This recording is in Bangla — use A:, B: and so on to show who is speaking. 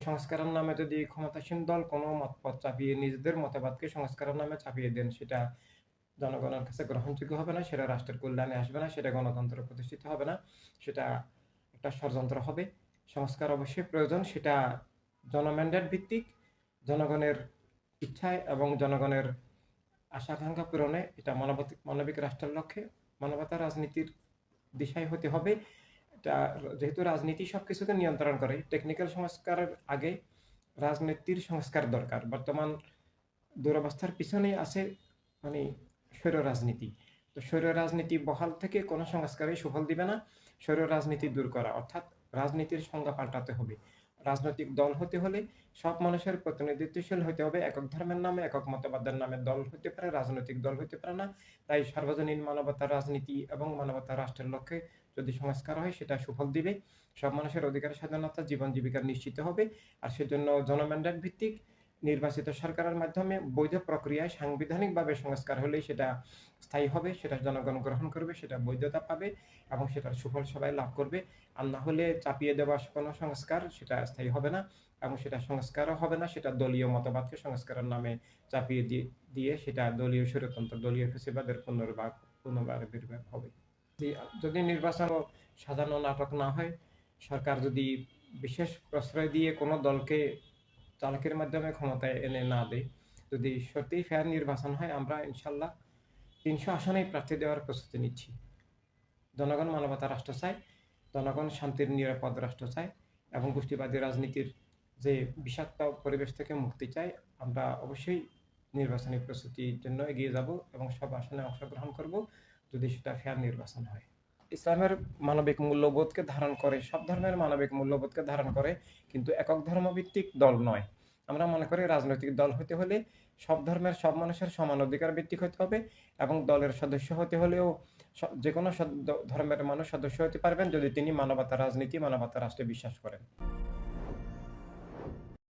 A: সংস্কারের নামে যদি ক্ষমতাসীন দল কোনো মতপথ চাপিয়ে নিজেদের মতবাদকে সংস্কারের নামে চাপিয়ে দেন, সেটা জনগণের কাছে গ্রহণযোগ্য হবে না, সেটা রাষ্ট্রের কল্যাণে আসবে না, সেটা গণতন্ত্র প্রতিষ্ঠিত হবে না, সেটা একটা ষড়যন্ত্র হবে। সংস্কার অবশ্যই প্রয়োজন, সেটা জনম্যান্ডেট ভিত্তিক, জনগণের ইচ্ছায় এবং জনগণের আশা আকাঙ্ক্ষা পূরণে এটা মানবাধিক মানবিক রাষ্ট্রের লক্ষ্যে মানবতা রাজনীতির দিশায় হতে হবে। যেহেতু রাজনীতি সব কিছুকে নিয়ন্ত্রণ করে টেকনিক্যাল সংস্কারের আগে রাজনীতির সংস্কার দরকার। বর্তমান দুরবস্থার পিছনেই আছে মানে স্বৈর রাজনীতি। তো স্বৈর রাজনীতি বহাল থেকে কোনো সংস্কারে সুফল দিবে না। স্বৈর রাজনীতি দূর করা, অর্থাৎ রাজনীতির সংজ্ঞা পাল্টাতে হবে। রাজনৈতিক দল হতে হলে সব মানুষের প্রতিনিধিত্বশীল হতে হবে। একক ধর্মের নামে, একক মতবাদের নামে দল হতে পারে, রাজনৈতিক দল হতে পারে না। তাই সার্বজনীন মানবতার রাজনীতি এবং মানবতা রাষ্ট্রের লক্ষ্যে যদি সংস্কার হয়, সেটা সুফল দিবে। সব মানুষের অধিকার, স্বাধীনতা, জীবন, জীবিকা নিশ্চিত হবে। আর সেজন্য জনম্যান্ডেট ভিত্তিক নির্বাচিত সরকারের মাধ্যমে বৈধ প্রক্রিয়ায় সাংবিধানিকভাবে সংস্কার হলেই সেটা স্থায়ী হবে, সেটা জনগণ গ্রহণ করবে, সেটা বৈধতা পাবে এবং সেটার সুফল সবাই লাভ করবে। আর না হলে চাপিয়ে দেওয়া কোনো সংস্কার সেটা স্থায়ী হবে না এবং সেটা সংস্কারও হবে না, সেটা দলীয় মতবাদকে সংস্কারের নামে চাপিয়ে দিয়ে দিয়ে সেটা দলীয় স্বৈরতন্ত্র, দলীয় ফেসিবাদের পুনর্বার পুনর্বার আবির্ভাব হবে। যদি- যদি নির্বাচন সাজানো নাটক না হয়, সরকার যদি বিশেষ প্রশ্রয় দিয়ে কোনো দলকে চালকের মাধ্যমে ক্ষমতায় এনে না দেয় যদি সত্যিই ফেয়ার নির্বাচন হয়, আমরা ইনশাল্লাহ তিনশো আসনেই প্রার্থী দেওয়ার প্রস্তুতি নিচ্ছি। জনগণ মানবতা রাষ্ট্র চায়, জনগণ শান্তির, নিরাপদ রাষ্ট্র চায় এবং গোষ্ঠীবাদী রাজনীতির যে বিষাক্ত পরিবেশ থেকে মুক্তি চাই আমরা অবশ্যই নির্বাচনী প্রস্তুতির জন্য এগিয়ে যাব এবং সব আসনে অংশগ্রহণ করব। যদি সেটা ফেয়ার নির্বাচন হয়। ইসলামের মানবিক মূল্যবোধকে ধারণ করে, সব ধর্মের মানবিক মূল্যবোধকে ধারণ করে, কিন্তু একক ধর্মভিত্তিক দল নয়। আমরা মনে করি রাজনৈতিক দল হতে হলে সব ধর্মের সব মানুষের সমান অধিকার ভিত্তিক হতে হবে এবং দলের সদস্য হতে হলেও যে কোনো ধর্মের মানুষ সদস্য হতে পারবেন যদি তিনি মানবতা রাজনীতি মানবতা রাষ্ট্রে বিশ্বাস করেন।